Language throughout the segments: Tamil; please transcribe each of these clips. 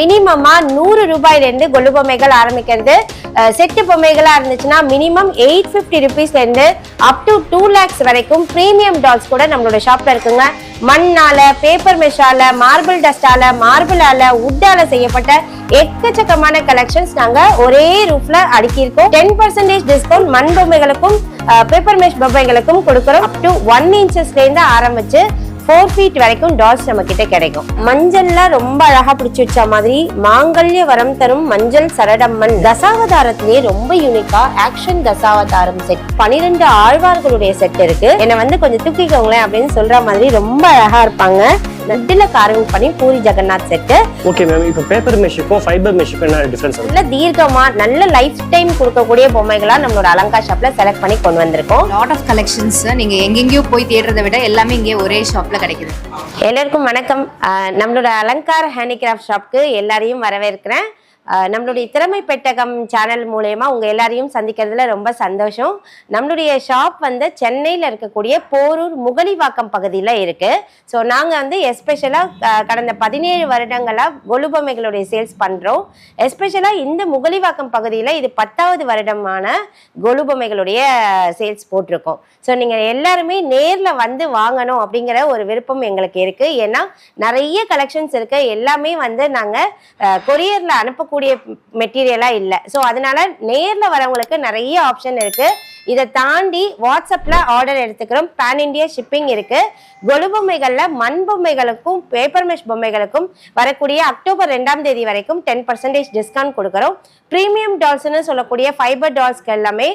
மினிமமா நூறு ரூபாயில இருந்து கொலு பொம்மைகள் ஆரம்பிக்கிறது. செட்டு பொம்மைகளா இருந்துச்சுன்னா மினிமம் எயிட் பிப்டி ருபீஸ்ல இருந்து அப் டு டூ லேக்ஸ் வரைக்கும் பிரீமியம் டால்ஸ் கூட நம்மளோட ஷாப்ல இருக்குங்க. மண்ணால பேப்பர் மெஷால மார்பிள் டஸ்டால மார்பிளால உட்டால செய்யப்பட்ட எக்கச்சக்கமான கலெக்ஷன்ஸ் நாங்க ஒரே ரூஃப்ல அடுக்கியிருக்கோம். டென் பர்சன்டேஜ் டிஸ்கவுண்ட் மண் பொம்மைகளுக்கும் பேப்பர் மெஷ் பொம்மைகளுக்கும் கொடுக்குறோம். அப் டு ஒன் இன்ச்சஸ்ல இருந்து ஆரம்பிச்சு ஃபோர் ஃபீட் வரைக்கும் டால்ஸ் நம்ம கிட்ட கிடைக்கும். மஞ்சள்ல ரொம்ப அழகா பிடிச்சி வச்ச மாதிரி மாங்கல்ய வரம் தரும் மஞ்சள் சரடம்மன். தசாவதாரத்திலேயே ரொம்ப யூனிக்கா ஆக்ஷன் தசாவதாரம் செட் பனிரெண்டு ஆழ்வார்களுடைய செட் இருக்கு. என்னை வந்து கொஞ்சம் தூக்கிக்கோங்களேன் அப்படின்னு சொல்ற மாதிரி ரொம்ப அழகா இருப்பாங்க. நட்டுல கார்விங் பண்ணி Puri Jagannath set. Okay ma'am இப்போ பேப்பர் மெஷுக்கும் ஃபைபர் மெஷுக்கும் என்ன டிஃபரன்ஸ் நல்ல தீர்க்கமா நல்ல லைஃப் டைம் கொடுக்கக்கூடிய பொம்மைகளா நம்மளோட அலங்கா ஷாப்ல செலக்ட் பண்ணி கொண்டு வந்திருக்கோம். லாட் ஆஃப் கலெக்ஷன்ஸ் நீங்க எங்கெங்கேயோ போய் தேடுறதை விட எல்லாமே இங்கே ஒரே ஷாப்ல கிடைக்குது. எல்லாருக்கும் வணக்கம். நம்மளோட அலங்கார் ஹேண்டிகிராஃப்ட் ஷாப்க்கு எல்லாரையும் வரவேற்கிறேன். நம்மளுடைய திறமை பெட்டகம் சேனல் மூலயமா உங்க எல்லாரையும் சந்திக்கிறதுல ரொம்ப சந்தோஷம். நம்மளுடைய ஷாப் வந்து சென்னையில் இருக்கக்கூடிய போரூர் முகலிவாக்கம் பகுதியில் இருக்கு. ஸோ நாங்கள் வந்து எஸ்பெஷலாக கடந்த பதினேழு வருடங்களாக கொலுபொம்மைகளுடைய சேல்ஸ் பண்ணுறோம் எஸ்பெஷலாக இந்த முகலிவாக்கம் பகுதியில் இது பத்தாவது வருடமான கொலுபொம்மைகளுடைய சேல்ஸ் போட்டிருக்கோம். ஸோ நீங்கள் எல்லாருமே நேரில் வந்து வாங்கணும் அப்படிங்கிற ஒரு விருப்பம் எங்களுக்கு இருக்குது ஏன்னா நிறைய கலெக்ஷன்ஸ் இருக்கு. எல்லாமே வந்து நாங்கள் கொரியரில் அனுப்பக்கூடிய மெட்டீரியலாக இல்லை. ஸோ அதனால நேரில் வரவங்களுக்கு நிறைய ஆப்ஷன் இருக்கு. இதை தாண்டி வாட்ஸ்அப்பில் ஆர்டர் எடுத்துக்கிறோம். பேன் இண்டியா ஷிப்பிங் இருக்கு. கொலு பொம்மைகளில் மண் பொம்மைகளுக்கும் பேப்பர் மெஷ் பொம்மைகளுக்கும் வரக்கூடிய அக்டோபர் ரெண்டாம் தேதி வரைக்கும் டென் பர்சன்டேஜ் டிஸ்கவுண்ட் கொடுக்குறோம். ப்ரீமியம் டால்ஸ்னு சொல்லக்கூடிய ஃபைபர் டால்ஸ்க்கு எல்லாமே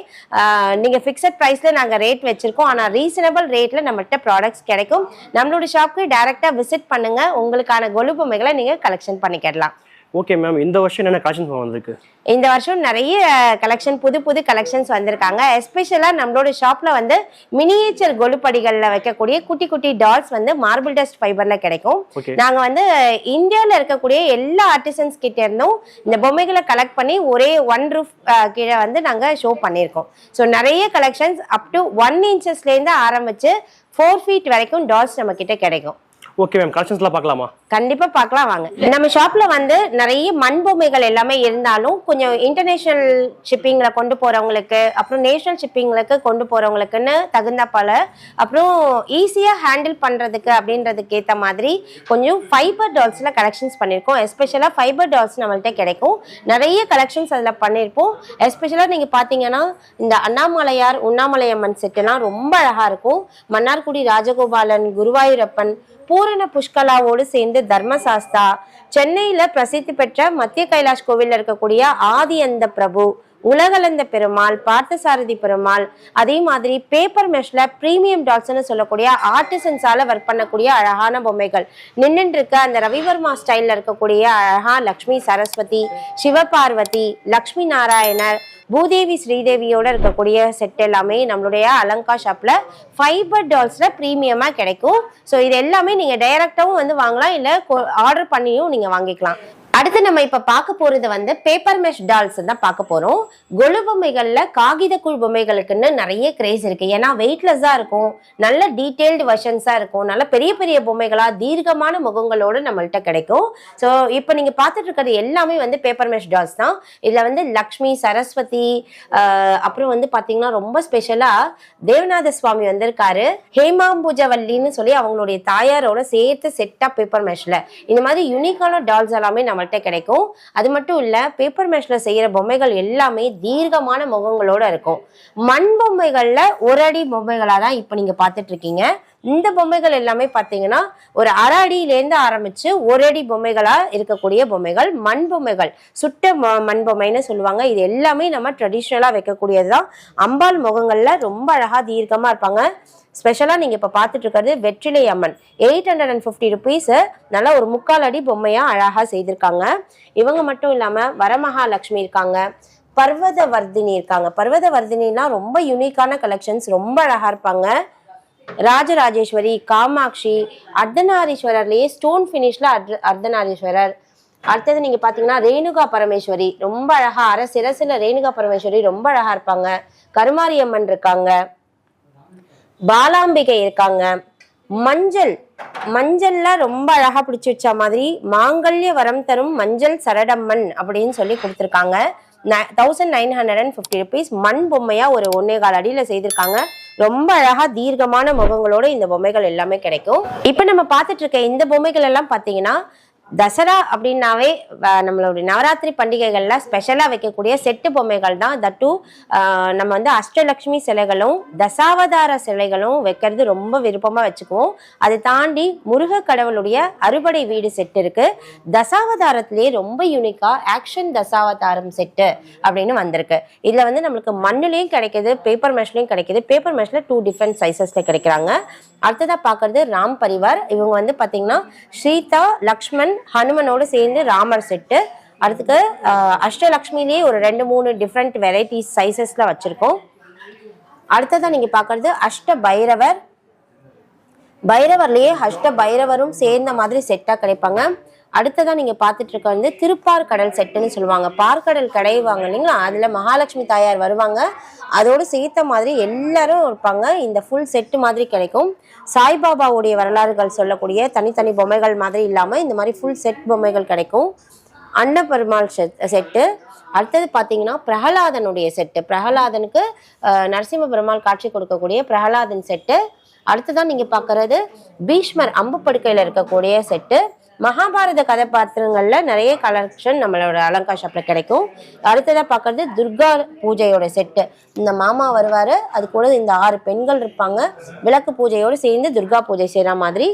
நீங்கள் ஃபிக்ஸட் ப்ரைஸில் நாங்கள் ரேட் வச்சுருக்கோம். ஆனால் ரீசனபிள் ரேட்டில் நம்மகிட்ட ப்ராடக்ட்ஸ் கிடைக்கும். நம்மளோட ஷாப்புக்கு டேரெக்டாக விசிட் பண்ணுங்கள் உங்களுக்கான கொலு பொம்மைகளை நீங்கள் கலெக்ஷன் பண்ணிக்கிடலாம். ஓகே மேம் இந்த வருஷம் என்னென்ன காஷன் வந்திருக்கு? இந்த வருஷம் நிறைய கலெக்ஷன் புது புது கலெக்ஷன்ஸ் வந்திருக்காங்க. எஸ்பெஷலாக நம்மளோட ஷாப்ல வந்து மினியேச்சர் கொலுப்படிகளில் வைக்கக்கூடிய குட்டி குட்டி டால்ஸ் வந்து மார்பிள் டஸ்ட் ஃபைபர்ல கிடைக்கும். ஓகே நாங்க வந்து இந்தியாவில் இருக்கக்கூடிய எல்லா ஆர்டிசன்ஸ் கிட்ட இருந்தும் இந்த பொம்மைகளை கலெக்ட் பண்ணி ஒரே ஒன் ரூஃப் கீழே வந்து நாங்க ஷோ பண்ணியிருக்கோம். ஸோ நிறைய கலெக்ஷன்ஸ் அப் டு ஒன் இன்ச்சஸ்லேருந்து ஆரம்பிச்சு ஃபோர் ஃபீட் வரைக்கும் டால்ஸ் நம்ம கிட்ட கிடைக்கும். ஓகே மேம் கலெக்ஷன்ஸ்லாம் பார்க்கலாமா? கண்டிப்பா பார்க்கலாம் வாங்க. நம்ம ஷாப்ல வந்து நிறைய மண் பொம்மைகள் எல்லாமே இருந்தாலும் கொஞ்சம் இன்டர்நேஷனல் ஷிப்பிங்ல கொண்டு போறவங்களுக்கு அப்புறம் நேஷனல் ஷிப்பிங்களுக்கு கொண்டு போறவங்களுக்குன்னு தகுந்த பல. அப்புறம் ஈஸியா ஹேண்டில் பண்றதுக்கு அப்படின்றதுக்கு ஏத்த மாதிரி கொஞ்சம் ஃபைபர் டால்ஸ்ல கலெக்ஷன்ஸ் பண்ணியிருக்கோம் எஸ்பெஷலா ஃபைபர் டால்ஸ் நம்மள்ட்ட கிடைக்கும். நிறைய கலெக்ஷன்ஸ் அதுல பண்ணியிருப்போம் எஸ்பெஷலா நீங்க பாத்தீங்கன்னா இந்த அண்ணாமலையார் உண்ணாமலையம்மன் செட்டுலாம் ரொம்ப அழகா இருக்கும். மன்னார்குடி ராஜகோபாலன் குருவாயூரப்பன் பூரண புஷ்கலாவோடு சேர்ந்து தர்மசாஸ்தா. சென்னையில பிரசித்தி பெற்ற மத்திய கைலாஷ் கோவில்ல இருக்கக்கூடிய ஆதி அந்த பிரபு. உலகளந்த பெருமாள் பார்த்தசாரதி பெருமாள் அதே மாதிரி பேப்பர் மெஷ்ல பிரீமியம் டால்ஸ்னு சொல்லக்கூடிய ஆர்டிசன்ஸால ஒர்க் பண்ணக்கூடிய அழகான பொம்மைகள். நின்றுருக்க இருக்க அந்த ரவிவர்மா ஸ்டைல்ல இருக்கக்கூடிய அழகா லக்ஷ்மி சரஸ்வதி சிவபார்வதி லக்ஷ்மி நாராயணர் பூதேவி ஸ்ரீதேவியோட இருக்கக்கூடிய செட் எல்லாமே நம்மளுடைய அலங்கா ஷாப்ல ஃபைபர் டால்ஸ்ல ப்ரீமியமா கிடைக்கும். ஸோ இது எல்லாமே நீங்க டைரக்டாவும் வந்து வாங்கலாம் இல்ல ஆர்டர் பண்ணியும் நீங்க வாங்கிக்கலாம். அடுத்து நம்ம இப்ப பார்க்க போறது வந்து பேப்பர் மெஷ் டால்ஸ் தான் பார்க்க போறோம். கொலு பொம்மைகள்ல காகித குழு பொம்மைகளுக்குன்னு நிறைய கிரேஸ் இருக்கு. ஏன்னா வெயிட்லெஸ்ஸா இருக்கும். நல்ல டீடைல்டு வெர்ஷன்ஸா இருக்கும். நல்ல பெரிய பெரிய பொம்மைகளா தீர்க்கமான முகங்களோட நம்மள்ட்ட கிடைக்கும். ஸோ இப்போ நீங்க பார்த்துட்டு இருக்கிறது எல்லாமே வந்து பேப்பர் மெஷ் டால்ஸ் தான். இதுல வந்து லக்ஷ்மி சரஸ்வதி அப்புறம் வந்து பாத்தீங்கன்னா ரொம்ப ஸ்பெஷலா தேவநாத சுவாமி வந்திருக்காரு. ஹேமாம்பூஜவல்லின்னு சொல்லி அவங்களுடைய தாயாரோட சேர்த்து செட்டா பேப்பர் மெஷ்ல இந்த மாதிரி யூனிக்கான டால்ஸ் எல்லாமே நம்மள்ட்ட கிடைக்கும். அது மட்டும் இல்லை பேப்பர் மேஷில் செய்கிற பொம்மைகள் எல்லாமே தீர்க்கமான முகங்களோட இருக்கும். மண் பொம்மைகளில் ஒரு அடி பொம்மைகளாக தான் இப்போ நீங்கள் பார்த்துட்ருக்கீங்க இந்த பொம்மைகள் எல்லாமே பார்த்தீங்கன்னா ஒரு அரை அடியிலேருந்து ஆரம்பிச்சு ஒரு அடி பொம்மைகளாக இருக்கக்கூடிய பொம்மைகள் மண் பொம்மைகள் சுட்ட ம- மண் பொம்மைன்னு சொல்லுவாங்க. இது எல்லாமே நம்ம ட்ரெடிஷ்னலாக வைக்கக்கூடியது தான் அம்பாள் முகங்களில் ரொம்ப அழகாக தீர்க்கமாக இருப்பாங்க. ஸ்பெஷலாக நீங்கள் இப்போ பார்த்துட்டு இருக்கிறது வெற்றிலை Amman. Eight hundred and fifty rupees நல்லா ஒரு முக்கால் அடி பொம்மையாக அழகாக செய்திருக்காங்க. இவங்க மட்டும் இல்லாமல் வரமகாலட்சுமி இருக்காங்க. பர்வத வர்தினி இருக்காங்க. பர்வத வர்தினிலாம் ரொம்ப யூனிக்கான கலெக்ஷன்ஸ் ரொம்ப அழகாக இருப்பாங்க. ராஜராஜேஸ்வரி காமாட்சி அர்த்தநாரீஸ்வரர்லேயே ஸ்டோன் ஃபினிஷ்ல அர் அர்த்தநாரீஸ்வரர். அடுத்தது நீங்கள் பார்த்தீங்கன்னா ரேணுகா பரமேஸ்வரி. ரொம்ப அழகாக அரச சிரசுல ரேணுகா பரமேஸ்வரி ரொம்ப அழகாக இருப்பாங்க. கருமாரியம்மன் இருக்காங்க. பாலாம்பிகை இருக்காங்க. மஞ்சள் மஞ்சள்ல ரொம்ப அழகா பிடிச்சி வச்ச மாதிரி மாங்கல்ய வரம் தரும் மஞ்சள் சரடம்மன் அப்படின்னு சொல்லி கொடுத்துருக்காங்க. Thousand nine hundred and fifty rupees மண் பொம்மையா ஒரு ஒன்னே கால் அடியில செய்திருக்காங்க. ரொம்ப அழகா தீர்க்கமான முகங்களோட இந்த பொம்மைகள் எல்லாமே கிடைக்கும். இப்போ நம்ம பார்த்துட்டு இருக்க இந்த பொம்மைகள் எல்லாம் பார்த்தீங்கன்னா தசரா அப்படின்னாவே வ- நம்மளுடைய நவராத்திரி பண்டிகைகளில் ஸ்பெஷலாக வைக்கக்கூடிய செட்டு பொம்மைகள் தான். தட்டு நம்ம வந்து அஷ்டலக்ஷ்மி சிலைகளும் தசாவதார சிலைகளும் வைக்கிறது ரொம்ப விருப்பமாக வச்சுக்குவோம். அதை தாண்டி முருக கடவுளுடைய அறுபடை வீடு செட் இருக்குது தசாவதாரத்திலேயே ரொம்ப யூனிக்காக ஆக்ஷன் தசாவதாரம் செட்டு அப்படின்னு வந்திருக்கு. இதில் வந்து நம்மளுக்கு மண்ணுலேயும் கிடைக்கிது பேப்பர் மெஷ்லயும் கிடைக்குது. பேப்பர் மெஷில் டூ டிஃப்ரெண்ட் சைஸஸில் கிடைக்கிறாங்க. அடுத்ததாக பார்க்கறது ராம் பரிவார். இவங்க வந்து பார்த்திங்கன்னா சீதா லக்ஷ்மண் ஹனுமனோடு சேர்ந்து ராமர் செட்டு அடுத்துக்கு அஷ்டலக்ஷ்மிலேயே ஒரு ரெண்டு மூணு டிஃப்ரெண்ட் வெரைட்டிஸ் சைசஸ்ல வச்சுருக்கோம். அடுத்ததாக நீங்கள் பார்க்கறது அஷ்ட பைரவர் பைரவர்லேயே அஷ்ட பைரவரும் சேர்ந்த மாதிரி செட்டாக கிடைப்பாங்க. அடுத்ததான் நீங்க பார்த்துட்டு இருக்க வந்து திருப்பார் கடல் செட்டுன்னு சொல்லுவாங்க. பார்க்கடல் கடைவாங்க இல்லைங்களா அதுல மகாலட்சுமி தாயார் வருவாங்க. அதோடு சேர்த்த மாதிரி எல்லாரும் இருப்பாங்க. இந்த ஃபுல் செட்டு மாதிரி கிடைக்கும். சாய்பாபாவுடைய வரலாறுகள் சொல்லக்கூடிய தனித்தனி பொம்மைகள் மாதிரி இல்லாம இந்த மாதிரி ஃபுல் செட் பொம்மைகள் கிடைக்கும். Annaperumal set set. அடுத்தது பார்த்தீங்கன்னா பிரகலாதனுடைய செட்டு. பிரகலாதனுக்கு நரசிம்ம பெருமாள் காட்சி கொடுக்கக்கூடிய பிரகலாதன் செட்டு. அடுத்ததான் நீங்க பார்க்குறது பீஷ்மர் அம்பு படுக்கையில் இருக்கக்கூடிய செட்டு. மகாபாரத கதாபாத்திரங்கள்ல நிறைய கலெக்ஷன் நம்மளோட அலங்கா ஷாப்ல கிடைக்கும். அடுத்ததா பார்க்கறது துர்கா பூஜையோட செட்டு இந்த மாமா வருவாரு அது கூட இந்த ஆறு பெண்கள் இருப்பாங்க. விளக்கு பூஜையோடு சேர்ந்து துர்கா பூஜை செய்யற மாதிரி.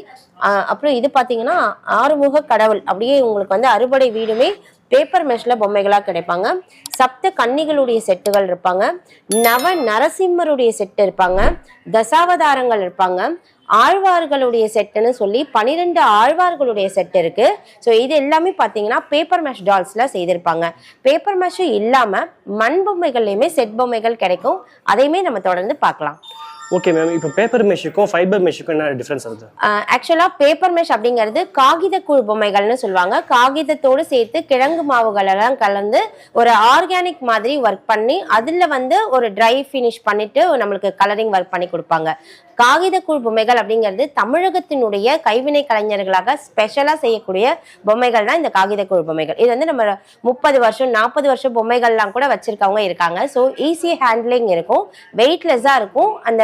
அப்புறம் இது பார்த்தீங்கன்னா ஆறுமுக கடவுள். அப்படியே உங்களுக்கு வந்து அறுபடை வீடுமே பேப்பர் மெஷ்ல பொம்மைகளா கிடைப்பாங்க. சப்த கன்னிகளுடைய செட்டுகள் இருப்பாங்க. நவ நரசிம்மருடைய செட்டு இருப்பாங்க. தசாவதாரங்கள் இருப்பாங்க. ஆழ்வார்களுடைய செட்டுன்னு சொல்லி பனிரெண்டு ஆழ்வார்களுடைய செட் இருக்கு. ஸோ இது எல்லாமே பார்த்தீங்கன்னா பேப்பர் மெஷ் டால்ஸ்ல செய்திருப்பாங்க. பேப்பர் மேஷும் இல்லாம மண் பொம்மைகள்லையுமே செட் பொம்மைகள் கிடைக்கும். அதையுமே நம்ம தொடர்ந்து பார்க்கலாம். ஓகே மேம் இப்போ பேப்பர் மெஷுக்கும் ஃபைபர் மெஷுக்கும் என்ன டிஃப்ரென்ஸ் வருது ஆக்சுவலா பேப்பர் மெஷ் அப்படிங்கிறது காகித குழு பொம்மைகள்னு சொல்லுவாங்க. காகிதத்தோடு சேர்த்து கிழங்கு மாவுகள் எல்லாம் கலந்து ஒரு ஆர்கானிக் மாதிரி ஒர்க் பண்ணி அதுல வந்து ஒரு ட்ரை ஃபினிஷ் பண்ணிட்டு நம்மளுக்கு கலரிங் ஒர்க் பண்ணி கொடுப்பாங்க. காகித குழு பொம்மைகள் அப்படிங்கிறது தமிழகத்தினுடைய கைவினை கலைஞர்களாக ஸ்பெஷலா செய்யக்கூடிய பொம்மைகள் தான் இந்த காகித குழு பொம்மைகள். இது வந்து நம்ம முப்பது வருஷம் நாற்பது வருஷம் பொம்மைகள்லாம் கூட வச்சிருக்கவங்க இருக்காங்க. ஸோ ஈஸி ஹேண்ட்லிங் இருக்கும். வெயிட்லெஸ்ஸாக இருக்கும். அந்த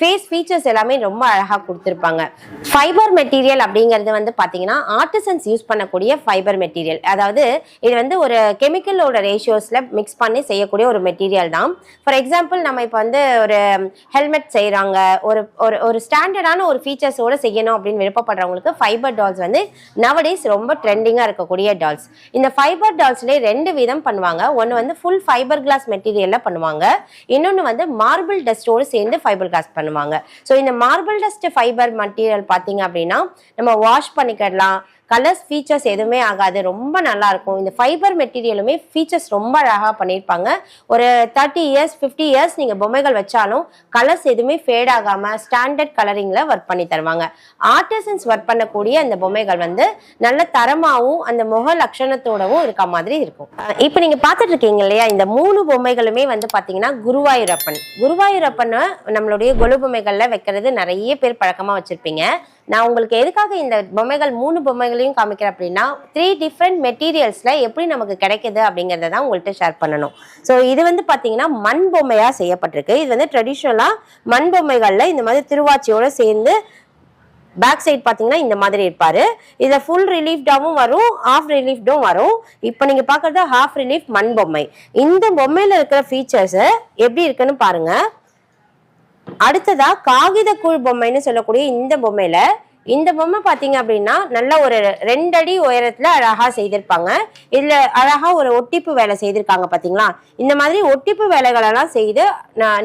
ஃபேஸ் ஃபீச்சர்ஸ் எல்லாமே ரொம்ப அழகாக கொடுத்துருப்பாங்க. ஃபைபர் மெட்டீரியல் அப்படிங்கிறது வந்து பார்த்தீங்கன்னா ஆர்டிசன்ஸ் யூஸ் பண்ணக்கூடிய ஃபைபர் மெட்டீரியல் அதாவது இது வந்து ஒரு கெமிக்கலோட ரேஷியோஸில் மிக்ஸ் பண்ணி செய்யக்கூடிய ஒரு மெட்டீரியல் தான். ஃபார் எக்ஸாம்பிள் நம்ம இப்போ வந்து ஒரு ஹெல்மெட் செய்கிறாங்க ஒரு ஒரு ஒரு ஸ்டாண்டர்டான ஒரு ஃபீச்சர்ஸோடு செய்யணும் அப்படின்னு விருப்பப்படுறவங்களுக்கு ஃபைபர் டால்ஸ் வந்து நவடேஸ் ரொம்ப ட்ரெண்டிங்காக இருக்கக்கூடிய டால்ஸ் இந்த ஃபைபர் டால்ஸ்லேயே ரெண்டு விதம் பண்ணுவாங்க. ஒன்று வந்து ஃபுல் ஃபைபர் கிளாஸ் மெட்டீரியலில் பண்ணுவாங்க. இன்னொன்று வந்து மார்பிள் டஸ்ட்டோடு சேர்ந்து ஃபைபர் கிளாஸ் பண்ணுவாங்க. ஸோ இந்த மார்பிள் டஸ்ட் ஃபைபர் மெட்டீரியல் பார்த்தீங்க அப்படின்னா நம்ம வாஷ் பண்ணிக்கிடலாம். கலர்ஸ் ஃபீச்சர்ஸ் எதுவுமே ஆகாது. ரொம்ப நல்லா இருக்கும். இந்த ஃபைபர் மெட்டீரியலுமே ஃபீச்சர்ஸ் ரொம்ப அழகாக பண்ணியிருப்பாங்க. ஒரு தேர்ட்டி இயர்ஸ் ஃபிஃப்டி இயர்ஸ் நீங்கள் பொம்மைகள் வச்சாலும் கலர்ஸ் எதுவுமே ஃபேட் ஆகாமல் ஸ்டாண்டர்ட் கலரிங்கில் ஒர்க் பண்ணி தருவாங்க. ஆர்டிசன்ஸ் ஒர்க் பண்ணக்கூடிய அந்த பொம்மைகள் வந்து நல்ல தரமாகவும் அந்த முக லட்சணத்தோடவும் இருக்க மாதிரி இருக்கும். இப்போ நீங்கள் பார்த்துட்டு இருக்கீங்க இல்லையா இந்த மூணு பொம்மைகளுமே வந்து பார்த்தீங்கன்னா குருவாயூரப்பன். குருவாயூரப்பனை நம்மளுடைய கொலு பொம்மைகளில் வைக்கிறது நிறைய பேர் பழக்கமாக வச்சுருப்பீங்க. நான் உங்களுக்கு எதுக்காக இந்த பொம்மைகள் மூணு பொம்மைகளையும் காமிக்கிறேன் அப்படின்னா த்ரீ டிஃப்ரெண்ட் மெட்டீரியல்ஸில் எப்படி நமக்கு கிடைக்குது அப்படிங்கிறத தான் உங்கள்கிட்ட ஷேர் பண்ணணும். ஸோ இது வந்து பார்த்தீங்கன்னா மண் பொம்மையாக செய்யப்பட்டிருக்கு. இது வந்து ட்ரெடிஷ்னலாக மண் பொம்மைகளில் இந்த மாதிரி திருவாச்சியோடு சேர்ந்து பேக் சைட் பார்த்தீங்கன்னா இந்த மாதிரி இருப்பாரு. இதில் ஃபுல் ரிலீஃப்டாகவும் வரும் ஹாஃப் ரிலீஃப்டும் வரும். இப்போ நீங்கள் பார்க்குறது ஹாஃப் ரிலீஃப் மண் பொம்மை. இந்த பொம்மையில் இருக்கிற ஃபீச்சர்ஸு எப்படி இருக்குன்னு பாருங்கள் அடுத்ததா காகித கூழ் பொம்மைன்னு சொல்லக்கூடிய இந்த பொம்மையில இந்த பொம்மை பாத்தீங்க அப்படின்னா நல்ல ஒரு ரெண்டடி உயரத்துல அழகா செய்திருப்பாங்க. இதுல அழகா ஒரு ஒட்டிப்பு வேலை செய்திருக்காங்க பாத்தீங்களா? இந்த மாதிரி ஒட்டிப்பு வேலைகள் எல்லாம் செய்து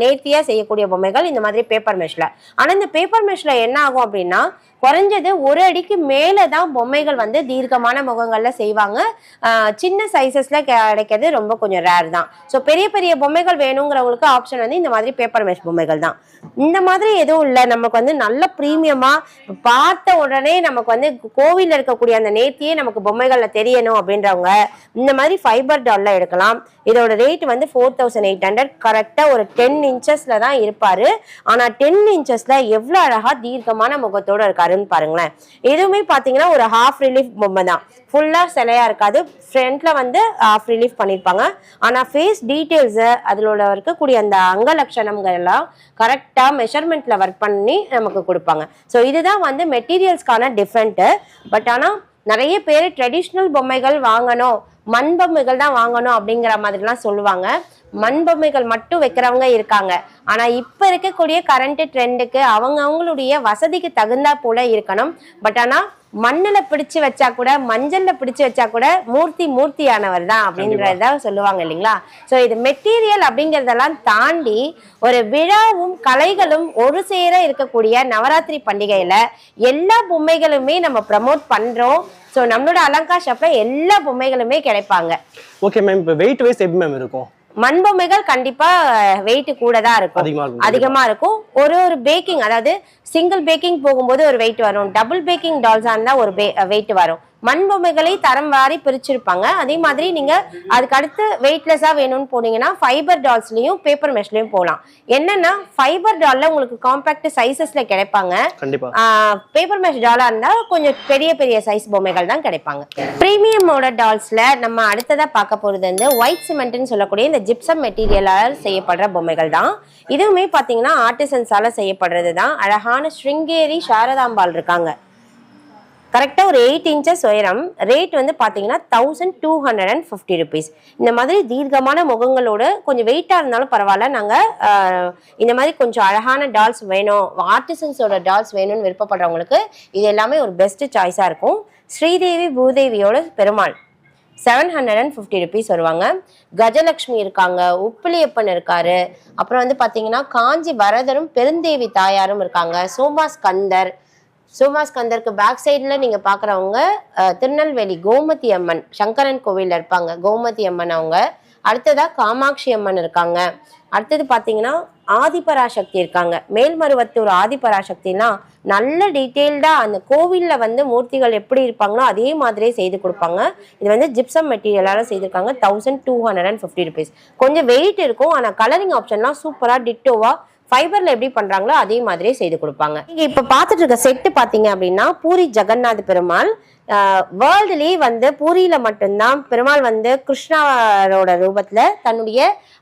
நேர்த்தியா செய்யக்கூடிய பொம்மைகள் இந்த மாதிரி பேப்பர் மெஷ்ல ஆனா இந்த பேப்பர் மெஷ்ல என்ன ஆகும் அப்படின்னா குறைஞ்சது ஒரு அடிக்கு மேலே தான் பொம்மைகள் வந்து தீர்க்கமான முகங்கள்ல செய்வாங்க. சின்ன சைஸஸ்ல கிடைக்கிறது ரொம்ப கொஞ்சம் ரேர் தான். ஸோ பெரிய பெரிய பொம்மைகள் வேணுங்கிறவங்களுக்கு ஆப்ஷன் வந்து இந்த மாதிரி பேப்பர் மேஷ் பொம்மைகள் தான். இந்த மாதிரி எதுவும் இல்லை. நமக்கு வந்து நல்ல ப்ரீமியமா பார்த்த உடனே நமக்கு வந்து கோவில்ல இருக்கக்கூடிய அந்த நேர்த்தியே நமக்கு பொம்மைகள்ல தெரியணும் அப்படின்றவங்க இந்த மாதிரி ஃபைபர் டால்ல எடுக்கலாம். இதோட ரேட் வந்து ஃபோர் தௌசண்ட் எயிட் ஹண்ட்ரட் கரெக்டாக ஒரு டென் இன்ச்சஸ்ல தான் இருப்பார். ஆனால் டென் இன்ச்சஸ்ல எவ்வளோ அழகாக தீர்க்கமான முகத்தோடு இருக்கார். வரும்னு பாருங்களேன். இதுவுமே பாத்தீங்கன்னா ஒரு ஹாஃப் ரிலீஃப் பொம்மை தான். ஃபுல்லா சிலையா இருக்காது. ஃப்ரண்ட்ல வந்து ஹாஃப் ரிலீஃப் பண்ணியிருப்பாங்க ஆனா ஃபேஸ் டீட்டெயில்ஸ் அதில் இருக்கக்கூடிய அந்த அங்க லட்சணங்கள் எல்லாம் கரெக்டா மெஷர்மெண்ட்ல ஒர்க் பண்ணி நமக்கு கொடுப்பாங்க. ஸோ இதுதான் வந்து மெட்டீரியல்ஸ்க்கான டிஃப்ரெண்ட்டு பட் ஆனா நிறைய பேர் ட்ரெடிஷ்னல் பொம்மைகள் வாங்கணும். மண் பொம்மைகள் தான் வாங்கணும் அப்படிங்கிற மாதிரிலாம் சொல்லுவாங்க. மண் பொம்மைகள் மட்டும் வைக்கிறவங்க இருக்காங்க. ஆனா இப்ப இருக்கக்கூடிய கரண்ட் ட்ரெண்டுக்கு அவங்க அவங்களுடைய வசதிக்கு தகுந்தா போல இருக்கணும். பட் ஆனா மண்ணுல பிடிச்சு வச்சா கூட மஞ்சள்ல பிடிச்சு வச்சா கூட மூர்த்தி மூர்த்தியானவர் தான் அப்படின்றத சொல்லுவாங்க இல்லைங்களா? சோ இது மெட்டீரியல் அப்படிங்கறதெல்லாம் தாண்டி ஒரு விழாவும் கலைகளும் ஒரு சேர இருக்கக்கூடிய நவராத்திரி பண்டிகையில எல்லா பொம்மைகளுமே நம்ம ப்ரமோட் பண்றோம். சோ நம்மளோட அலங்கா ஷாப்ல எல்லா பொம்மைகளுமே கிடைப்பாங்க. ஓகே மேம் இப்போ வெயிட் வைஸ் எப்படி மேம் இருக்கும்? மண் பொம்மைகள் கண்டிப்பா வெயிட் கூட தான் இருக்கும். அதிகமா இருக்கும். அதிகமா இருக்கும். ஒரு ஒரு பேக்கிங் அதாவது சிங்கிள் பேக்கிங் போகும்போது ஒரு வெயிட் வரும். டபுள் பேக்கிங் டால்ஸா இருந்தா ஒரு வெயிட் வரும். மண் பொம்மைகளை தரம் வாரி பிரிச்சிருப்பாங்க. அதே மாதிரி நீங்க அதுக்கு அடுத்து வெயிட்லெஸ்ஸா வேணும்னு போனீங்கன்னா ஃபைபர் டால்ஸ்லயும் பேப்பர் மெஷ்லயும் போகலாம் என்னன்னா ஃபைபர் டால்ல உங்களுக்கு காம்பாக்ட் சைசஸ்ல கிடைப்பாங்க. பேப்பர் மெஷ் டாலா இருந்தா கொஞ்சம் பெரிய பெரிய சைஸ் பொம்மைகள் தான் கிடைப்பாங்க. பிரீமியமோட டால்ஸ்ல நம்ம அடுத்ததா பார்க்க போறது வந்து ஒயிட் சிமெண்ட்னு சொல்லக்கூடிய இந்த ஜிப்சம் மெட்டீரியலால் செய்யப்படுற பொம்மைகள் தான். இதுவுமே பாத்தீங்கன்னா ஆர்டிசன்ஸால செய்யப்படுறது தான். அழகான ஸ்ருங்கேரி சாரதாம்பாள் இருக்காங்க. கரெக்டாக ஒரு எயிட் இன்ச்சஸ் உயரம். ரேட் வந்து பார்த்தீங்கன்னா thousand two hundred and fifty rupees இந்த மாதிரி தீர்க்கமான முகங்களோடு கொஞ்சம் வெயிட்டாக இருந்தாலும் பரவாயில்ல. நாங்கள் இந்த மாதிரி கொஞ்சம் அழகான டால்ஸ் வேணும். ஆர்டிசன்ஸோட டால்ஸ் வேணும்னு விருப்பப்படுறவங்களுக்கு இது எல்லாமே ஒரு பெஸ்ட் சாய்ஸாக இருக்கும். Sridevi பூதேவியோட Perumal. Seven hundred and fifty rupees வருவாங்க. கஜலக்ஷ்மி இருக்காங்க உப்பிலியப்பன் இருக்காரு. அப்புறம் வந்து பார்த்தீங்கன்னா காஞ்சி வரதரும் பெருந்தேவி தாயாரும் இருக்காங்க. சோமா ஸ்கந்தர் சோமாஸ்கந்தருக்கு பேக் சைடில் நீங்கள் பார்க்குறவங்க திருநெல்வேலி கோமதி அம்மன் சங்கரன் கோவிலில் இருப்பாங்க கோமதி அம்மன் அவங்க. அடுத்ததாக காமாட்சி அம்மன் இருக்காங்க. அடுத்தது பார்த்தீங்கன்னா ஆதிபராசக்தி இருக்காங்க. மேல்மருவத்தூர் ஆதிபராசக்திலாம் நல்ல டீட்டெயில்டாக அந்த கோவிலில் வந்து மூர்த்திகள் எப்படி இருப்பாங்களோ அதே மாதிரியே செய்து கொடுப்பாங்க. இது வந்து ஜிப்சம் மெட்டீரியலால் செய்திருக்காங்க. Thousand two hundred and fifty rupees கொஞ்சம் வெயிட் இருக்கும் ஆனால் கலரிங் ஆப்ஷன்லாம் சூப்பராக டிட்டோவாக ஃபைபர்ல எப்படி பண்றாங்களோ அதே மாதிரியே செய்து கொடுப்பாங்க. நீங்க இப்ப பார்த்துட்டு இருக்க செட்டு பாத்தீங்க அப்படின்னா பூரி ஜெகநாத பெருமாள் வேர்ல்டுலேயே வந்து பூரியில மட்டும்தான் பெருமாள் வந்து கிருஷ்ணாரோட ரூபத்துல தன்னுடைய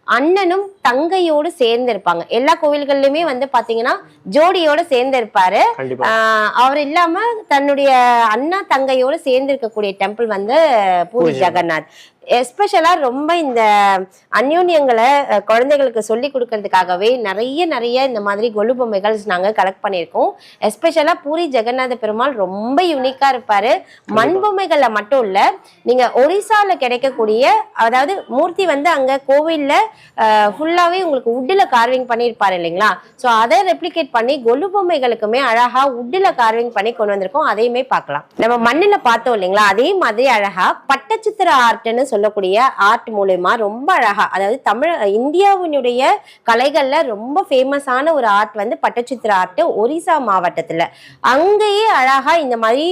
அண்ணனும் தங்கையோடு சேர்ந்து இருப்பாங்க எல்லா கோவில்கள்லயுமே வந்து பாத்தீங்கன்னா ஜோடியோட சேர்ந்து இருப்பாரு அவர் இல்லாம தன்னுடைய அண்ணா தங்கையோட சேர்ந்து இருக்கக்கூடிய டெம்பிள் வந்து பூரி பூரி ஜெகநாத். எஸ்பெஷலா ரொம்ப இந்த அந்யோன்யங்களை குழந்தைகளுக்கு சொல்லி கொடுக்கறதுக்காகவே நிறைய நிறைய இந்த மாதிரி கொலு பொம்மைகள் நாங்க கலெக்ட் பண்ணியிருக்கோம். எஸ்பெஷலா பூரி ஜெகநாத பெருமாள் ரொம்ப யூனிக்கா இருப்பாரு. மண் பொம்மைகள்ல மட்டும் இல்ல நீங்க ஒரிசால கிடைக்கக்கூடிய அதாவது மூர்த்தி வந்து அங்க கோவில்ல ஃபுல்லாவே உங்களுக்கு உட்டுல கார்விங் பண்ணியிருப்பாரு இல்லைங்களா? ஸோ அதை ரெப்ளிகேட் பண்ணி கொலு பொம்மைகளுக்குமே அழகா உட்டுல கார்விங் பண்ணி கொண்டு வந்திருக்கோம். அதையுமே பார்க்கலாம். நம்ம மண்ணுல பார்த்தோம் இல்லைங்களா? அதே மாதிரி அழகா பட்டச்சித்திர ஆர்ட்னு சொல்லக்கூடிய ஆர்ட் மூலயமா ரொம்ப அழகா அதாவது தமிழ் இந்தியாவினுடைய கலைகள்ல ரொம்ப ஃபேமஸான ஒரு ஆர்ட் வந்து பட்டச்சித்திர ஆர்ட் ஒரிசா மாவட்டத்துல. அங்கேயே அழகா இந்த மாதிரி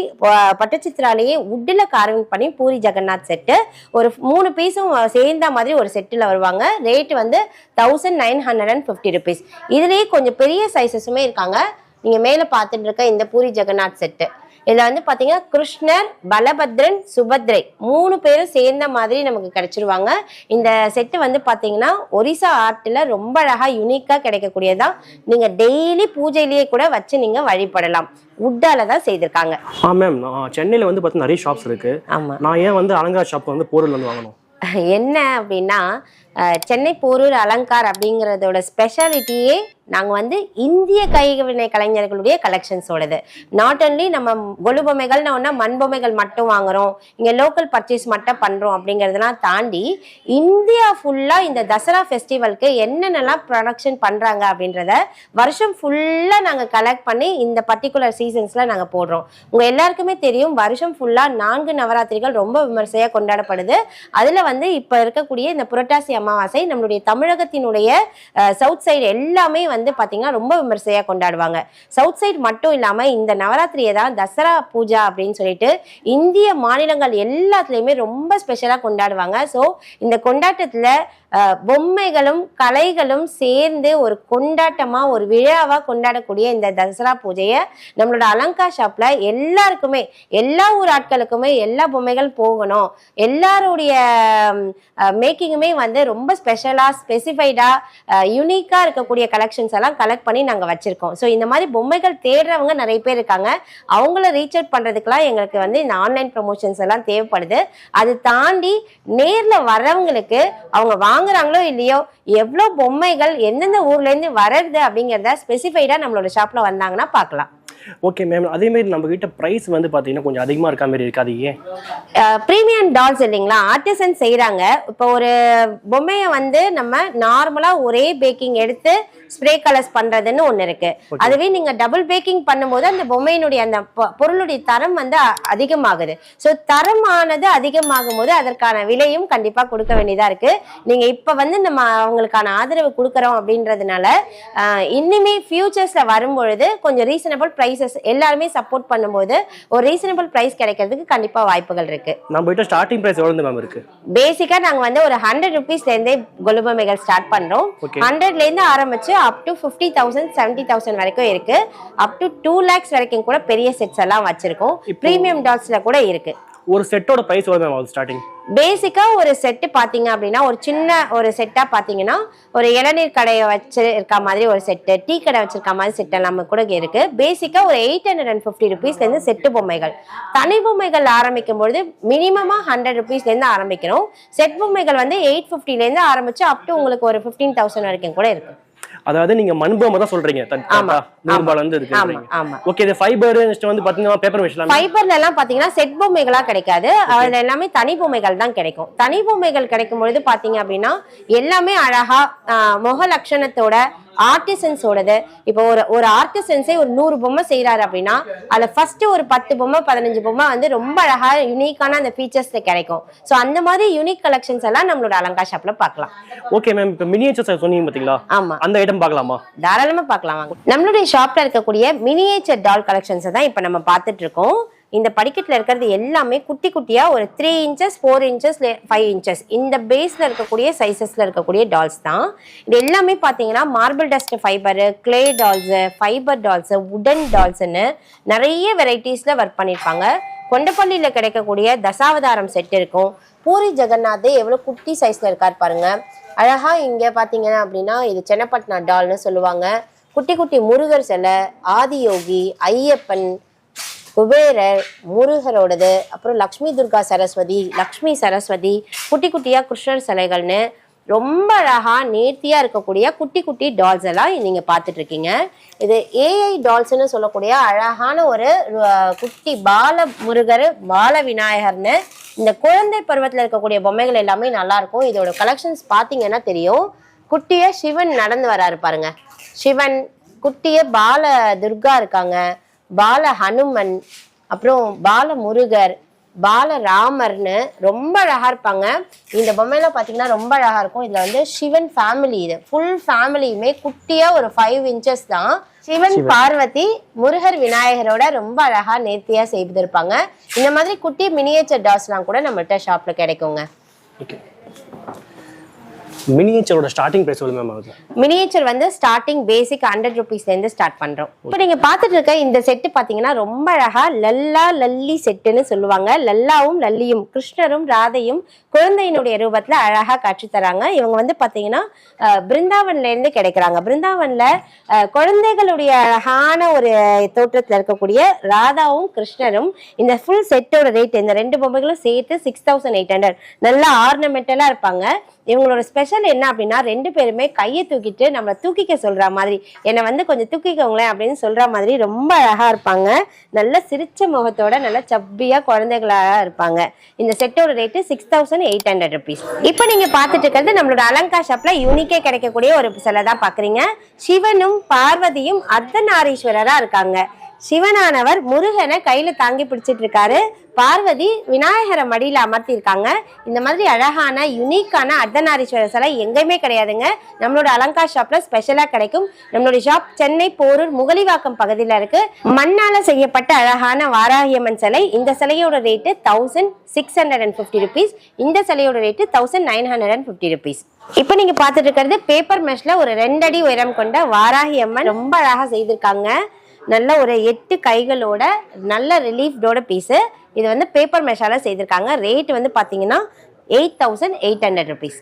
பட்டச்சித்திராலேயே உட்டுல கார்விங் பண்ணி பூரி ஜெகநாத் செட்டு ஒரு மூணு பீஸும் சேர்ந்த மாதிரி ஒரு செட்டில் வருவாங்க. ரேட் வந்து thousand nine hundred and fifty rupees இதுலேயே கொஞ்சம் பெரிய சைஸஸுமே இருக்காங்க. நீங்கள் மேலே பார்த்துட்டு இருக்க இந்த பூரி ஜெகநாத் செட்டு இதில் வந்து பார்த்தீங்கன்னா கிருஷ்ணர் பலபத்ரன் சுபத்ரை மூணு பேரும் சேர்ந்த மாதிரி நமக்கு கிடைச்சிருவாங்க. இந்த செட்டு வந்து பார்த்தீங்கன்னா ஒரிசா ஆர்ட்டில் ரொம்ப அழகாக யூனிக்காக கிடைக்கக்கூடியதான் நீங்கள் டெய்லி பூஜையிலேயே கூட வச்சு நீங்கள் வழிபடலாம். உட்டால தான் செய்திருக்காங்க. ஆ மேம் நான் சென்னையில் வந்து பார்த்தீங்கன்னா நிறைய ஷாப்ஸ் இருக்கு. ஆமாம் நான் ஏன் வந்து அலங்கார் ஷாப் வந்து போரூர்ல வந்து வாங்கணும்? என்ன அப்படின்னா சென்னை போரூர் அலங்கார் அப்படிங்கிறதோட ஸ்பெஷாலிட்டியே நாங்கள் வந்து இந்திய கைவினை கலைஞர்களுடைய கலெக்ஷன்ஸோடது நாட் ஒன்லி நம்ம கொலு பொம்மைகள்னு ஒன்றா மண் பொம்மைகள் மட்டும் வாங்குறோம் இங்கே லோக்கல் பர்ச்சேஸ் மட்டும் பண்ணுறோம் அப்படிங்கிறதெல்லாம் தாண்டி இந்தியா ஃபுல்லாக இந்த தசரா ஃபெஸ்டிவலுக்கு என்னென்னலாம் ப்ரொடக்ஷன் பண்ணுறாங்க அப்படின்றத வருஷம் ஃபுல்லாக நாங்கள் கலெக்ட் பண்ணி இந்த பர்டிகுலர் சீசன்ஸில் நாங்கள் போடுறோம். உங்கள் எல்லாருக்குமே தெரியும் வருஷம் ஃபுல்லாக நான்கு நவராத்திரிகள் ரொம்ப விமர்சையாக கொண்டாடப்படுது. அதில் வந்து இப்போ இருக்கக்கூடிய இந்த புரட்டாசி அம்மா அமாவாசை நம்மளுடைய தமிழகத்தினுடைய சவுத் சைடு எல்லாமே வந்து பார்த்தீங்கன்னா ரொம்ப விமர்சையாக கொண்டாடுவாங்க. சவுத் சைடு மட்டும் இல்லாமல் இந்த நவராத்திரியை தான் தசரா பூஜா அப்படின்னு சொல்லிட்டு இந்திய மாநிலங்கள் எல்லாத்துலேயுமே ரொம்ப ஸ்பெஷலாக கொண்டாடுவாங்க. ஸோ இந்த கொண்டாட்டத்தில் பொம்மைகளும் கலைகளும் சேர்ந்து ஒரு கொண்டாட்டமா ஒரு விழாவா கொண்டாடக்கூடிய இந்த தசரா பூஜையை நம்மளோட அலங்கா ஷாப்ல எல்லாருக்குமே எல்லா ஊர் ஆட்களுக்குமே எல்லா பொம்மைகள் போகணும். எல்லாருடைய மேக்கிங்குமே வந்து ரொம்ப ஸ்பெஷலா ஸ்பெசிஃபைடா யூனிக்கா இருக்கக்கூடிய கலெக்ஷன்ஸ் எல்லாம் கலெக்ட் பண்ணி நாங்க வச்சிருக்கோம். ஸோ இந்த மாதிரி பொம்மைகள் தேடுறவங்க நிறைய பேர் இருக்காங்க. அவங்கள ரீச் அவுட் எங்களுக்கு வந்து இந்த ஆன்லைன் ப்ரொமோஷன்ஸ் எல்லாம் தேவைப்படுது. அது தாண்டி நேர்ல வர்றவங்களுக்கு அவங்க வாங்குறாங்களோ இல்லையோ எவ்வளோ பொம்மைகள் எந்தெந்த ஊர்ல இருந்து வர்றது அப்படிங்கிறத ஸ்பெசிஃபைடா நம்மளோட ஷாப்ல வந்தாங்கன்னா பார்க்கலாம். ஓகே மேம் அதே மாதிரி நம்ம கிட்ட பிரைஸ் வந்து பாத்தீங்கன்னா கொஞ்சம் அதிகமா இருக்க மாதிரி இருக்காது ஏன்? ப்ரீமியம் டால்ஸ் இல்லைங்களா? ஆர்டிசன் செய்கிறாங்க இப்போ ஒரு பொம்மையை வந்து நம்ம நார்மலாக ஒரே பேக்கிங் எடுத்து ஸ்ப்ரே கலர்ஸ் பண்ணுறதுன்னு ஒன்று இருக்கு. அதுவே நீங்கள் டபுள் பேக்கிங் பண்ணும்போது அந்த பொம்மையினுடைய அந்த பொருளுடைய தரம் வந்து அதிகமாகுது. ஸோ தரமானது அதிகமாகும் போது அதற்கான விலையும் கண்டிப்பாக கொடுக்க வேண்டியதாக இருக்கு. நீங்கள் இப்போ வந்து நம்ம அவங்களுக்கான ஆதரவு கொடுக்குறோம் அப்படின்றதுனால இனிமே ஃபியூச்சர்ஸில் வரும்பொழுது கொஞ்சம் ரீசனபிள் ப்ரைஸஸ் எல்லாருமே சப்போர்ட் பண்ணும்போது ஒரு ரீசனபிள் ப்ரைஸ் கிடைக்கிறதுக்கு கண்டிப்பா வாய்ப்புகள் இருக்கு. நம்ம ஸ்டார்டிங் பிரைஸ் எவ்வளவு மேம் இருக்கு? பேசிக்கா நாங்க வந்து ஒரு ஹண்ட்ரட் ருபீஸ்ல இருந்தே கொலுபமைகள் ஸ்டார்ட் பண்றோம். ஹண்ட்ரட்ல இருந்து ஆரம்பிச்சு up to fifty thousand seventy thousand வரைக்கும் இருக்கு. அப் டு டூ லேக்ஸ் வரைக்கும் கூட பெரிய செட்ஸ் எல்லாம் வச்சிருக்கோம். ப்ரீமியம் டாட்ஸ்ல கூட இருக்கு. ஒரு செட்டோட பிரைஸ் மேம் ஸ்டார்டிங் பேசிக்கா ஒரு செட்டு பாத்தீங்க அப்படின்னா ஒரு சின்ன ஒரு செட்டா பாத்தீங்கன்னா ஒரு இளநீர் கடையை வச்சு இருக்க மாதிரி ஒரு செட்டு டீ கடை வச்சிருக்க மாதிரி செட் எல்லாமே கூட இருக்கு. பேசிக்கா ஒரு எயிட் ஹண்ட்ரட் அண்ட் ஃபிஃப்டி ருபீஸ்ல இருந்து செட்டு பொம்மைகள். தனி பொம்மைகள் ஆரம்பிக்கும் பொழுது மினிமமா ஹண்ட்ரட் ருபீஸ்ல இருந்து ஆரம்பிக்கிறோம். செட் பொம்மைகள் வந்து எயிட் ஃபிஃப்டில இருந்து ஆரம்பிச்சு அப் டு உங்களுக்கு ஒரு ஃபிஃப்டீன் தௌசண்ட் வரைக்கும் கூட இருக்கு. அதாவது நீங்க மண்பொம்மை தான் சொல்றீங்க. நூறு ரூபாயில இருந்து இருக்கு ஓகே இது ஃபைபர் வந்து பாத்தீங்கன்னா பேப்பர் மிஷின் ஃபைபர்ல எல்லாம் பாத்தீங்கன்னா செட் பொம்மைகளா கிடைக்காது. அதுல எல்லாமே தனி பொம்மைகள் தான் கிடைக்கும். தனி பொம்மைகள் கிடைக்கும் பொழுது பாத்தீங்க அப்படின்னா எல்லாமே அழகா முக லட்சணத்தோட ஆர்டிசன்ஸோடது இப்போ ஒரு ஒரு ஆர்டிசன்ஸே ஒரு நூறு பொம்மை செய்யறாரு அப்படின்னா அதுல ஃபர்ஸ்ட் ஒரு பத்து பொம்மை பதினஞ்சு பொம்மை வந்து ரொம்ப அழகா யூனிக்கான அந்த ஃபீச்சர்ஸ்ல கிடைக்கும். ஸோ அந்த மாதிரி யூனிக் கலெக்ஷன்ஸ் எல்லாம் நம்மளோட அலங்கா ஷாப்ல பார்க்கலாம். ஓகே மேம் இப்போ மினியேச்சர்ஸ் சொன்னீங்க பாத்தீங்களா? ஆமா. அந்த ஐட்டம் பார்க்கலாமா? தாராளமா பார்க்கலாம். வாங்க நம்மளுடைய ஷாப்ல இருக்கக்கூடிய மினியேச்சர் டால் கலெக்ஷன்ஸ் தான் இப்போ நம்ம பார்த்துட்டு இருக்கோம். இந்த படிக்கட்டில் இருக்கிறது எல்லாமே குட்டி குட்டியாக ஒரு three inches four inches five inches இந்த பேஸில் இருக்கக்கூடிய சைஸஸில் இருக்கக்கூடிய டால்ஸ் தான். இது எல்லாமே பார்த்தீங்கன்னா marble dust fibre clay dolls fibre dolls உடன் டால்ஸ்னு நிறைய வெரைட்டிஸில் ஒர்க் பண்ணியிருப்பாங்க கொண்டப்பள்ளியில் கிடைக்கக்கூடிய தசாவதாரம் செட் இருக்கும். பூரி ஜெகநாத் எவ்வளோ குட்டி சைஸில் இருக்கார் பாருங்க. அழகாக இங்கே பார்த்தீங்கன்னா அப்படின்னா இது சென்னப்பட்னா டால்னு சொல்லுவாங்க. குட்டி குட்டி முருகர் சிலை ஆதியோகி ஐயப்பன் குபேரர் முருகரோடது அப்புறம் லக்ஷ்மி துர்கா சரஸ்வதி லக்ஷ்மி சரஸ்வதி குட்டி குட்டியா கிருஷ்ணர் சிலைகள்னு ரொம்ப அழகா நேர்த்தியா இருக்கக்கூடிய குட்டி குட்டி டால்ஸ் எல்லாம் நீங்க பார்த்துட்டு இருக்கீங்க இது ஏஐ டால்ஸ்னு சொல்லக்கூடிய அழகான ஒரு குட்டி பால முருகர் பால விநாயகர்னு இந்த குழந்தை பருவத்துல இருக்கக்கூடிய பொம்மைகள் எல்லாமே நல்லா இருக்கும் இதோட கலெக்ஷன்ஸ் பாத்தீங்கன்னா தெரியும். குட்டிய சிவன் நடந்து வராரு பாருங்க. சிவன் குட்டிய பால துர்கா இருக்காங்க. பால ஹனுமன் அப்புறம் பால முருகர் பால ராமர்னு ரொம்ப அழகா இருப்பாங்க. இந்த பொம்மையில பாத்தீங்கன்னா ரொம்ப அழகா இருக்கும். இதுல வந்து சிவன் ஃபேமிலி இது. ஃபுல் ஃபேமிலியுமே குட்டியா ஒரு ஃபைவ் இன்ச்சஸ் தான். சிவன் பார்வதி முருகர் விநாயகரோட ரொம்ப அழகா நேர்த்தியா செய்திருப்பாங்க. இந்த மாதிரி குட்டி மினியேச்சர் டாஸ்லாம் கூட நம்மள்ட்ட ஷாப்ல கிடைக்குங்க. மினியேச்சரோட ஸ்டார்டிங் பிரைஸ் எவ்வளவு மேம் ஆகுது? மினியேச்சர் வந்து ஸ்டார்டிங் பேசிக் ஹண்ட்ரட் ருபீஸ்லேருந்து ஸ்டார்ட் பண்ணுறோம் இப்போ நீங்கள் பார்த்துட்டு இருக்க இந்த செட்டு பார்த்தீங்கன்னா ரொம்ப அழகா லல்லா லல்லி செட்டுன்னு சொல்லுவாங்க. லல்லாவும் லல்லியும் கிருஷ்ணரும் ராதையும் குழந்தையினுடைய ரூபத்தில் அழகாக காட்சி தராங்க. இவங்க வந்து பார்த்தீங்கன்னா பிருந்தாவன்லேருந்து கிடைக்கிறாங்க. பிருந்தாவனில் குழந்தைகளுடைய அழகான ஒரு தோற்றத்தில் இருக்கக்கூடிய ராதாவும் கிருஷ்ணரும் இந்த ஃபுல் செட்டோட ரேட் இந்த ரெண்டு பொம்மைகளும் சேர்த்து சிக்ஸ் தௌசண்ட் எயிட் ஹண்ட்ரட் நல்லா ஆர்னமெண்டலாக இருப்பாங்க. இவங்களோட ஸ்பெஷல் என்ன அப்படின்னா ரெண்டு பேருமே கையை தூக்கிட்டு நம்மளை தூக்கிக்க சொல்ற மாதிரி என்னை வந்து கொஞ்சம் தூக்கிக்கோங்களேன் அப்படின்னு சொல்ற மாதிரி ரொம்ப அழகா இருப்பாங்க. நல்ல சிரிச்ச முகத்தோட நல்ல சப்பியா குழந்தைகளாக இருப்பாங்க. இந்த செட்டோட rate six thousand eight hundred rupees இப்போ நீங்க பார்த்துட்டு இருக்கிறது நம்மளோட அலங்கா ஷாப்ல யூனிக்கே கிடைக்கக்கூடிய ஒரு சிலை தான் பாக்குறீங்க. சிவனும் பார்வதியும் அர்த்தநாரீஸ்வரரா இருக்காங்க. சிவனானவர் முருகனை கையில தாங்கி பிடிச்சிட்டு இருக்காரு பார்வதி விநாயகரை மடியில அமர்த்திருக்காங்க இந்த மாதிரி அழகான யுனிக்கான அர்த்தநாரீஸ்வரர் சிலை எங்கேயுமே கிடையாதுங்க. நம்மளோட அலங்கா ஷாப்ல ஸ்பெஷலா கிடைக்கும். நம்மளுடைய ஷாப் சென்னை போரூர் முகலிவாக்கம் பகுதியில் இருக்கு. மண்ணால செய்யப்பட்ட அழகான வாராகியம்மன் சிலை. இந்த சிலையோட rate thousand six hundred and fifty rupees இந்த சிலையோட rate thousand nine hundred and fifty rupees இப்போ நீங்க பார்த்துட்டு இருக்கிறது பேப்பர் மெஷ்ல ஒரு ரெண்டடி உயரம் கொண்ட வாராகி அம்மன் ரொம்ப அழகா செய்திருக்காங்க. நல்ல ஒரு எட்டு கைகளோட நல்ல ரிலீஃப்டோட பீஸு இது வந்து பேப்பர் மெஷால செய்திருக்காங்க. ரேட் வந்து பார்த்தீங்கன்னா eight thousand eight hundred rupees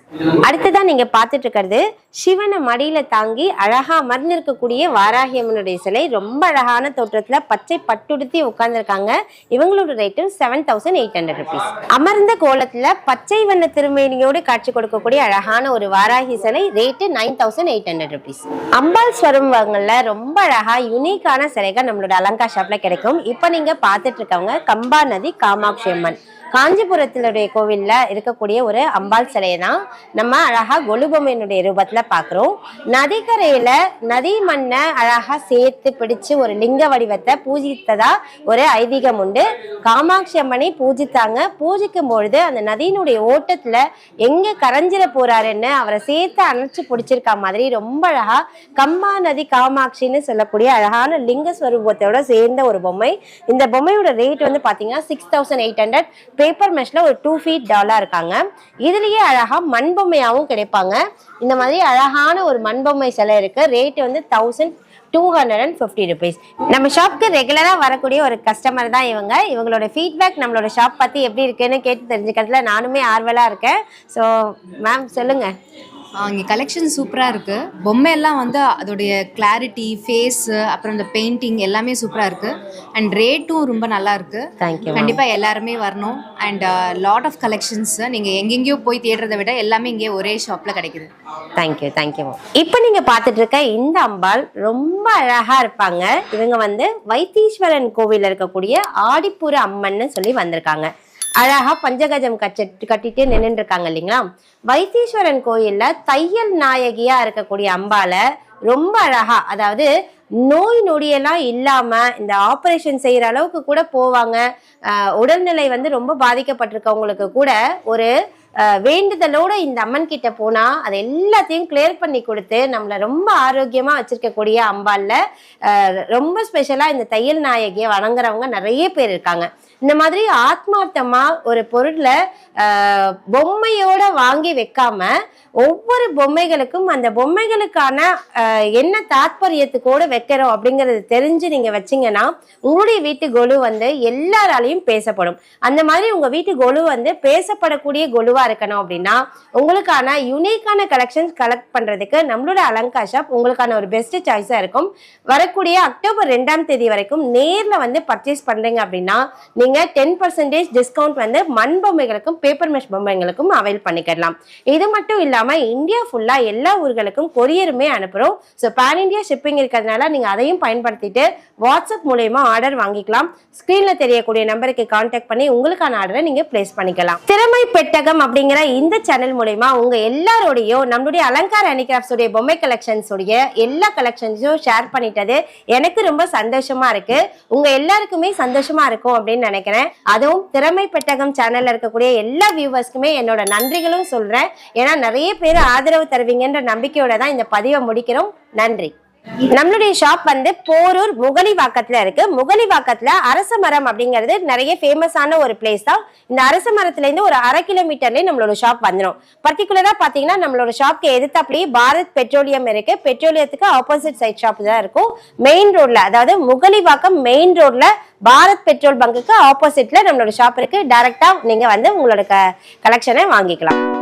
அடுத்ததான் நீங்கள் பார்த்துட்டு இருக்கிறது சிவனை மடியில் தாங்கி அழகாக அமர்ந்திருக்கக்கூடிய வாராகி அம்மனுடைய சிலை. ரொம்ப அழகான தோற்றத்தில் பச்சை பட்டுடுத்தி உட்கார்ந்துருக்காங்க. இவங்களோட rate seven thousand eight hundred rupees அமர்ந்த கோலத்தில் பச்சை வண்ண திருமேனியோடு காட்சி கொடுக்கக்கூடிய அழகான ஒரு வாராகி சிலை rate nine thousand eight hundred rupees அம்பாள் ஸ்வரூபங்கள்ல ரொம்ப அழகா யூனிக்கான சிலைகள் நம்மளோட அலங்கா ஷாப்ல கிடைக்கும். இப்போ நீங்க பார்த்துட்டு இருக்கவங்க கம்பா நதி காமாட்சி அம்மன். காஞ்சிபுரத்தினுடைய கோவில்ல இருக்கக்கூடிய ஒரு அம்பாள் சிலையை தான் நம்ம அழகா கொலுபொம்மையினுடைய ரூபத்துல பாக்குறோம். நதிக்கரையில நதி மண்ணை அழகா சேர்த்து பிடிச்சு ஒரு லிங்க வடிவத்தை பூஜித்ததா ஒரு ஐதீகம் உண்டு. காமாட்சி அம்மனை பூஜித்தாங்க. பூஜிக்கும் பொழுது அந்த நதியினுடைய ஓட்டத்துல எங்க கரைஞ்சிட போறாருன்னு அவரை சேர்த்து அணைச்சு பிடிச்சிருக்கா மாதிரி ரொம்ப அழகா கம்மா நதி காமாட்சின்னு சொல்லக்கூடிய அழகான லிங்க ஸ்வரூபத்தோட சேர்ந்த ஒரு பொம்மை. இந்த பொம்மையோட ரேட் வந்து பாத்தீங்கன்னா six thousand eight hundred paper மெஷ்ல ஒரு டூ ஃபீட் டாலா இருக்காங்க. இதுலயே அழகா மண்பொம்மையாகவும் கிடைப்பாங்க. இந்த மாதிரி அழகான ஒரு மண்பொம்மை சிலை இருக்கு. ரேட் வந்து thousand two hundred and fifty rupees நம்ம ஷாப்க்கு ரெகுலராக வரக்கூடிய ஒரு கஸ்டமர் தான் இவங்க. இவங்களோட ஃபீட்பேக் நம்மளோட ஷாப் பற்றி எப்படி இருக்குன்னு கேட்டு தெரிஞ்சுக்கிறதுல நானுமே ஆர்வலாக இருக்கேன். ஸோ மேம் சொல்லுங்கள் இங்கே கலெக்ஷன் சூப்பராக இருக்குது பொம்மை எல்லாம் வந்து அதோடைய கிளாரிட்டி ஃபேஸு அப்புறம் இந்த பெயிண்டிங் எல்லாமே சூப்பராக இருக்குது அண்ட் ரேட்டும் ரொம்ப நல்லா இருக்கு. தேங்க்யூ கண்டிப்பாக எல்லாருமே வரணும். அண்ட் லாட் ஆஃப் கலெக்ஷன்ஸ் நீங்கள் எங்கெங்கேயோ போய் தேடுறதை விட எல்லாமே இங்கே ஒரே ஷாப்பில் கிடைக்குது. தேங்க்யூ தேங்க்யூ இப்போ நீங்கள் பார்த்துட்டு இருக்க இந்த அம்பாள் ரொம்ப அழகாக இருப்பாங்க. இவங்க வந்து வைத்தீஸ்வரன் கோவிலில் இருக்கக்கூடிய ஆடிப்புற அம்மன்னு சொல்லி வந்திருக்காங்க. அழகா பஞ்சகஜம் கச்சிட்டு கட்டிட்டு நின்னுட்டு இருக்காங்க இல்லைங்களா? வைத்தீஸ்வரன் கோயில்ல தையல் நாயகியா இருக்கக்கூடிய அம்பால ரொம்ப அழகா அதாவது நோய் நொடியெல்லாம் இல்லாம இந்த ஆபரேஷன் செய்யற அளவுக்கு கூட போவாங்க. உடல்நிலை வந்து ரொம்ப பாதிக்கப்பட்டிருக்கவங்களுக்கு கூட ஒரு வேண்டுதலோட இந்த அம்மன் கிட்ட போனா அதை எல்லாத்தையும் கிளியர் பண்ணி கொடுத்து நம்மளை ரொம்ப ஆரோக்கியமா வச்சிருக்கக்கூடிய அம்பால்ல ரொம்ப ஸ்பெஷலா இந்த தையல் நாயகியை வணங்குறவங்க நிறைய பேர் இருக்காங்க. இந்த மாதிரி ஆத்மார்த்தமா ஒரு பொருளை பொம்மையோட வாங்கி வைக்காம ஒவ்வொரு பொம்மைகளுக்கும் அந்த பொம்மைகளுக்கான என்ன தாத்பரியத்துக்கோட வைக்கிறோம் அப்படிங்கறது தெரிஞ்சு நீங்க வச்சீங்கன்னா உங்களுடைய வீட்டு கொலு வந்து எல்லாராலையும் பேசப்படும். அந்த மாதிரி உங்க வீட்டு கொலு வந்து பேசப்படக்கூடிய கொலுவா இருக்கணும் அப்படின்னா உங்களுக்கான யூனிக்கான கலெக்ஷன்ஸ் கலெக்ட் பண்றதுக்கு நம்மளோட அலங்கா ஷாப் உங்களுக்கான ஒரு பெஸ்ட் சாய்ஸா இருக்கும். வரக்கூடிய அக்டோபர் ரெண்டாம் தேதி வரைக்கும் நேர்ல வந்து பர்ச்சேஸ் பண்றீங்க அப்படின்னா நீங்க டென் பர்சன்டேஜ் டிஸ்கவுண்ட் வந்து மண் பொம்மைகளுக்கும் பேப்பர் மெஷ் பொம்மைகளுக்கும் அவைல் பண்ணிக்கலாம். இது மட்டும் இல்லாம இந்தியா ஃபுல்லா எல்லா ஊர்களுக்கும் கொரியருமே அனுப்புறோம். ஸோ பேன் இந்தியா ஷிப்பிங் இருக்கிறதுனால நீங்க அதையும் பயன்படுத்திட்டு வாட்ஸ்அப் மூலயமா ஆர்டர் வாங்கிக்கலாம். ஸ்கிரீன்ல தெரியக்கூடிய நம்பருக்கு கான்டாக்ட் பண்ணி உங்களுக்கான ஆர்டரை நீங்க பிளேஸ் பண்ணிக்கலாம். திறமை பெட்டகம் அப்படிங்கிற இந்த சேனல் மூலயமா உங்க எல்லாரோடையும் நம்மளுடைய அலங்கார அனிகிராஃப்ட்ஸ் உடைய பொம்மை கலெக்ஷன்ஸ் உடைய எல்லா கலெக்ஷன்ஸையும் ஷேர் பண்ணிட்டது எனக்கு ரொம்ப சந்தோஷமா இருக்கு. உங்க எல்லாருக்குமே சந்தோஷமா இருக்கும் அப்படின்னு நினைக்கிறேன். அதுவும் திறமை பெட்டகம் சேனல்ல இருக்கக்கூடிய எல்லா வியூவர்ஸ்க்குமே என்னோட நன்றிகளும் சொல்றேன். ஏன்னா நிறைய பேர் ஆதரவு தருவீங்கன்ற நம்பிக்கையோட தான் இந்த பதிவை முடிக்கிறோம். நன்றி. நம்மளுடைய ஷாப் வந்து போரூர் முகலிவாக்கத்துல இருக்கு. முகலிவாக்கத்துல அரச மரம் அப்படிங்கிறது நிறைய ஃபேமஸான ஒரு பிளேஸ் தான். இந்த அரச மரத்துல இருந்து ஒரு அரை கிலோமீட்டர்லயே நம்மளோட ஷாப் வந்துடும் பர்டிகுலரா பாத்தீங்கன்னா நம்மளோட ஷாப்க்கு எதிர்த்தாப்புலயே பாரத் பெட்ரோலியம் இருக்கு. பெட்ரோலியத்துக்கு ஆப்போசிட் சைட் ஷாப் தான் இருக்கும். மெயின் ரோட்ல அதாவது முகலிவாக்கம் மெயின் ரோட்ல பாரத் பெட்ரோல் பங்குக்கு ஆப்போசிட்ல நம்மளோட ஷாப் இருக்கு. டைரக்டா நீங்க வந்து உங்களோட கலெக்ஷனை வாங்கிக்கலாம்.